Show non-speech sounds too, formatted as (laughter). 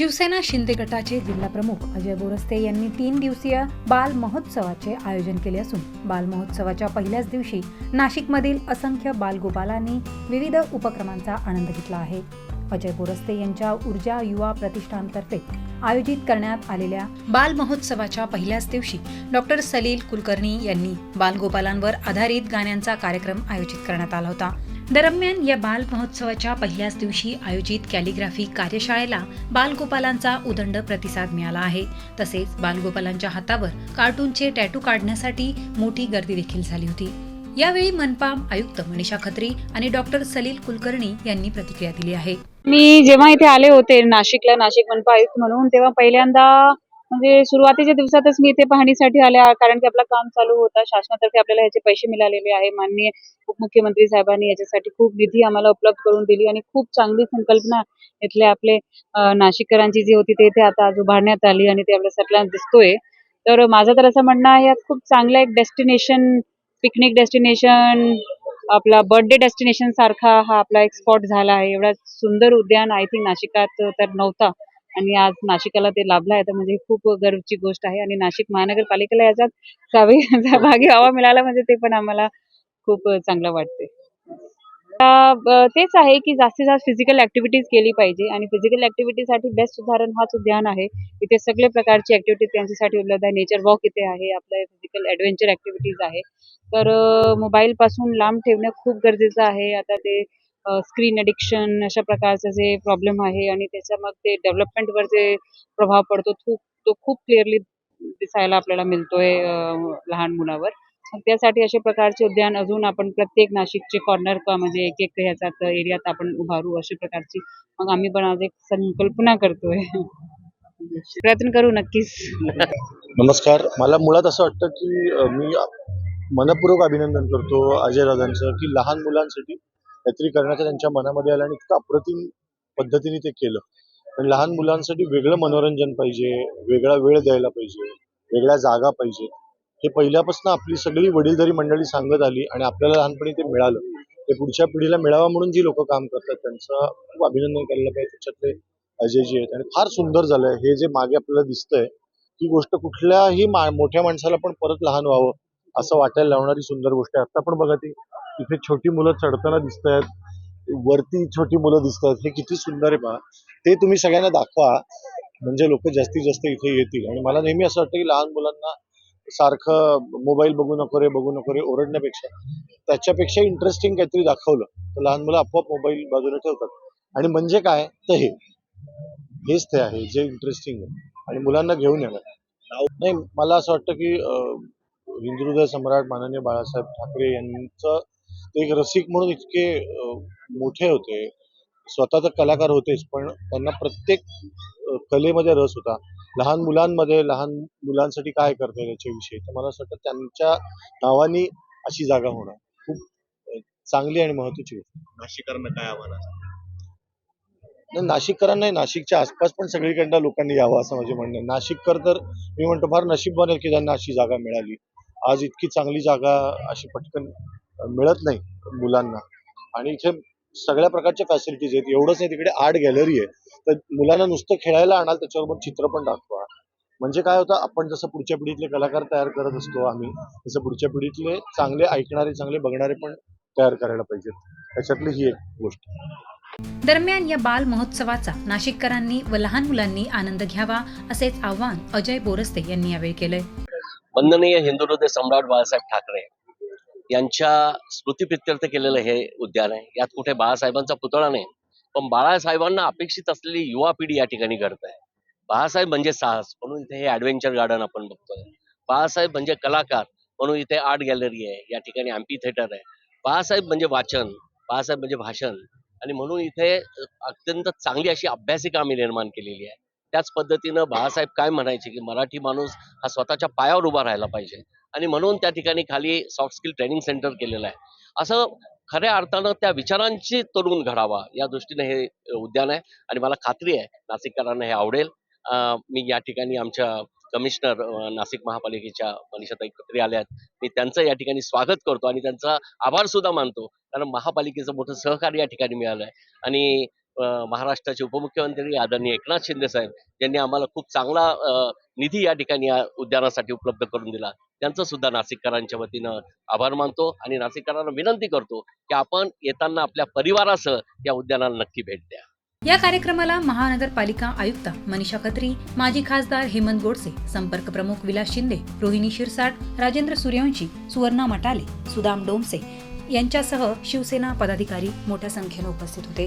शिवसेना शिंदे गटाचे जिल्हा प्रमुख अजय बोरस्ते यांनी तीन दिवसीय बाल महोत्सवाचे आयोजन केले असून बाल महोत्सवाच्या पहिल्याच दिवशी नाशिकमधील असंख्य बालगोपालांनी विविध उपक्रमांचा आनंद घेतला आहे. अजय बोरस्ते यांच्या ऊर्जा युवा प्रतिष्ठानतर्फे आयोजित करण्यात आलेल्या बाल महोत्सवाच्या पहिल्याच दिवशी डॉक्टर सलील कुलकर्णी यांनी बालगोपालांवर आधारित गाण्यांचा कार्यक्रम आयोजित करण्यात आला होता. दरम्यान या बाल महोत्सवाच्या पहिल्याच दिवशी आयोजित कॅलिग्राफी कार्यशाळेला बालगोपालांचा उदंड प्रतिसाद मिळाला आहे. तसेच बालगोपालांच्या हातावर कार्टूनचे टॅटू काढण्यासाठी मोठी गर्दी देखील झाली होती. यावेळी मनपा आयुक्त मनीषा खत्री आणि डॉक्टर सलील कुलकर्णी यांनी प्रतिक्रिया दिली आहे. मी जेव्हा इथे आले होते नाशिकला नाशिक मनपा आयुक्त म्हणून तेव्हा पहिल्यांदा म्हणजे सुरुवातीच्या दिवसातच मी इथे पाहणीसाठी आले कारण की आपलं काम चालू होता. शासनातर्फे आपल्याला ह्याचे पैसे मिळालेले आहे. माननीय उपमुख्यमंत्री साहेबांनी याच्यासाठी खूप निधी आम्हाला उपलब्ध करून दिली आणि खूप चांगली संकल्पना इथले आपले नाशिककरांची जी होती ते इथे आता आज उभारण्यात आली आणि ते आपल्या सगळ्यांना दिसतोय. तर माझं तर असं म्हणणं आहे यात खूप चांगलं एक डेस्टिनेशन पिकनिक डेस्टिनेशन आपला बर्थडे डेस्टिनेशन सारखा हा आपला एक स्पॉट झाला आहे. एवढा सुंदर उद्यान आय थिंक नाशिकात तर नव्हता. आणि आज नाशिकाला ते लाभलं आहे. तर म्हणजे खूप गर्वची गोष्ट आहे. आणि नाशिक महानगरपालिकेला याच्यात सहभागी (laughs) सहभागी व्हावा मिळाला म्हणजे ते पण आम्हाला खूप चांगलं वाटते तेच आहे की जास्तीत जास्त फिजिकल ऍक्टिव्हिटीज केली पाहिजे. आणि फिजिकलसाठी बेस्ट उदाहरण हाच उद्यान आहे. इथे सगळे प्रकारची ऍक्टिव्हिटीज त्यांच्यासाठी उपलब्ध आहे. नेचर वॉक इथे आहे. आपल्या फिजिकल ऍडव्हेंचर ऍक्टिव्हिटीज आहे. तर मोबाईल पासून लांब ठेवणं खूप गरजेचं आहे. आता ते स्क्रीन अडिक्शन अशा प्रकारचं जे प्रॉब्लेम आहे आणि त्याच्या मग ते डेव्हलपमेंटवर जे प्रभाव पडतो खूप तो खूप क्लिअरली दिसायला आपल्याला मिळतोय लहान मुलावर. त्यासाठी अशा प्रकारचे उद्यान अजून आपण प्रत्येक नाशिकचे कॉर्नर का म्हणजे एक एक ह्याच्यात एरियात आपण उभारू अशा प्रकारची. मग आम्ही पण आज एक संकल्पना करतोय. प्रयत्न करू नक्कीच. नमस्कार. मला मुळात असं वाटतं की मी मनपूर्वक अभिनंदन करतो अजय दादांचं की लहान मुलांसाठी काहीतरी करण्याचा त्यांच्या मनामध्ये आलं आणि इतकं अप्रतिम पद्धतीने ते केलं. पण लहान मुलांसाठी वेगळं मनोरंजन पाहिजे वेगळा वेळ द्यायला पाहिजे वेगळ्या जागा पाहिजे. हे पहिल्यापासून आपली सगळी वडीलधारी मंडळी सांगत आली आणि आपल्याला लहानपणी ते मिळालं. ते पुढच्या पिढीला मिळावं म्हणून जी लोक काम करतात त्यांचं खूप अभिनंदन करायला पाहिजे. त्याच्यातले अजयजी आहेत आणि फार सुंदर झालंय. हे जे मागे आपल्याला दिसतंय ही गोष्ट कुठल्याही मा- मोठ्या माणसाला पण परत लहान व्हावं. असं वाटायला लावणारी सुंदर गोष्ट आहे. आता पण बघा ती इथे छोटी मुलं चढताना दिसत आहेत वरती छोटी मुलं दिसत आहेत हे किती सुंदर आहे पहा ते तुम्ही सगळ्यांना दाखवा. म्हणजे लोक जास्तीत जास्त इथे येतील. आणि मला नेहमी असं वाटतं की लहान मुलांना सारखं मोबाईल बघू नको रे बघू नको रे ओरडण्यापेक्षा. त्याच्यापेक्षा इंटरेस्टिंग काहीतरी दाखवलं. तर लहान मुलं आपोआप मोबाईल बाजूला ठेवतात. आणि म्हणजे काय? तर हे. हेच ते आहे. जे इंटरेस्टिंग आहे. आणि मुलांना घेऊन येणार. नाही मला असं वाटतं की हिंदुहृदय सम्राट माननीय बाळासाहेब ठाकरे यांचं ते एक रसिक म्हणून इतके मोठे होते. स्वतः तर कलाकार होतेच पण त्यांना प्रत्येक कलेमध्ये रस होता. लहान मुलांमध्ये लहान मुलांसाठी काय करता येईल याच्याविषयी तर मला असं वाटतं त्यांच्या नावानी अशी जागा होणं खूप चांगली आणि महत्वाची गोष्ट. नाशिकरांना काय आव्हान? नाही नाशिककरांना नाशिकच्या आसपास पण सगळीकडनं लोकांनी यावं असं माझे म्हणणं नाशिककर तर मी म्हणतो फार नशीबवान आहेत की त्यांना अशी जागा मिळाली. आज इतकी चांगली जागा अशी पटकन मिळत नाही मुलांना. आणि इथे सगळ्या प्रकारच्या फॅसिलिटीज आहेत. एवढंच नाही तिकडे आर्ट गॅलरी आहे. तर मुलांना नुसतं खेळायला आणाल त्याच्याबरोबर चित्र पण दाखवा. म्हणजे काय होतं आपण जसं पुढच्या पिढीतले कलाकार तयार करत असतो आम्ही तसं पुढच्या पिढीतले चांगले ऐकणारे चांगले बघणारे पण तयार करायला पाहिजेत. त्याच्यातली ही एक गोष्ट. दरम्यान या बाल महोत्सवाचा नाशिककरांनी व लहान मुलांनी आनंद घ्यावा असेच आवाहन अजय बोरस्ते यांनी यावेळी केलंय. वंदनीय हिंदू हृदय सम्राट बाळासाहेब ठाकरे यांच्या स्मृतीप्रित्यर्थ केलेलं हे उद्यान आहे. यात कुठे बाळासाहेबांचा पुतळा नाही पण बाळासाहेबांना अपेक्षित असलेली युवा पिढी या ठिकाणी घडत आहे. बाळासाहेब म्हणजे साहस म्हणून इथे हे ऍडव्हेंचर गार्डन आपण बघतोय. बाळासाहेब म्हणजे कलाकार म्हणून इथे आर्ट गॅलरी आहे या ठिकाणी अँपी थिएटर आहे. बाळासाहेब म्हणजे वाचन बाळासाहेब म्हणजे भाषण आणि म्हणून इथे अत्यंत चांगली अशी अभ्यासिका आम्ही निर्माण केलेली आहे. त्याच पद्धतीनं बाळासाहेब काय म्हणायचे की मराठी माणूस हा स्वतःच्या पायावर उभा राहायला पाहिजे. आणि म्हणून त्या ठिकाणी खाली सॉफ्ट स्किल ट्रेनिंग सेंटर केलेलं आहे. असं खऱ्या अर्थानं त्या विचारांची तरुण घडावा या दृष्टीने हे उद्यान आहे. आणि मला खात्री आहे नाशिककरांना हे आवडेल. मी या ठिकाणी आमच्या कमिशनर नाशिक महापालिकेच्या मनीषाताई खत्री आल्या आहेत मी त्यांचं या ठिकाणी स्वागत करतो आणि त्यांचा आभार सुद्धा मानतो. कारण महापालिकेचं मोठं सहकार्य या ठिकाणी मिळालं आहे. आणि महाराष्ट्राचे उपमुख्यमंत्री आदरणीय एकनाथ शिंदे साहेब यांनी आम्हाला खूप चांगला निधी या ठिकाणी या उद्यानासाठी उपलब्ध करून दिला. त्यांचं सुद्धा नाशिककरांच्या वतीनं आभार मानतो आणि नाशिककरांना विनंती करतो की आपण येताना आपल्या परिवारासह या उद्यानाला नक्की भेट द्या. या कार्यक्रमाला महानगरपालिका आयुक्त मनीषा खत्री माजी खासदार हेमंत गोडसे संपर्क प्रमुख विलास शिंदे रोहिणी शिरसाट राजेंद्र सूर्यवंशी सुवर्णा मटाले सुदाम डोमसे यांच्यासह शिवसेना पदाधिकारी मोठ्या संख्येनं उपस्थित होते.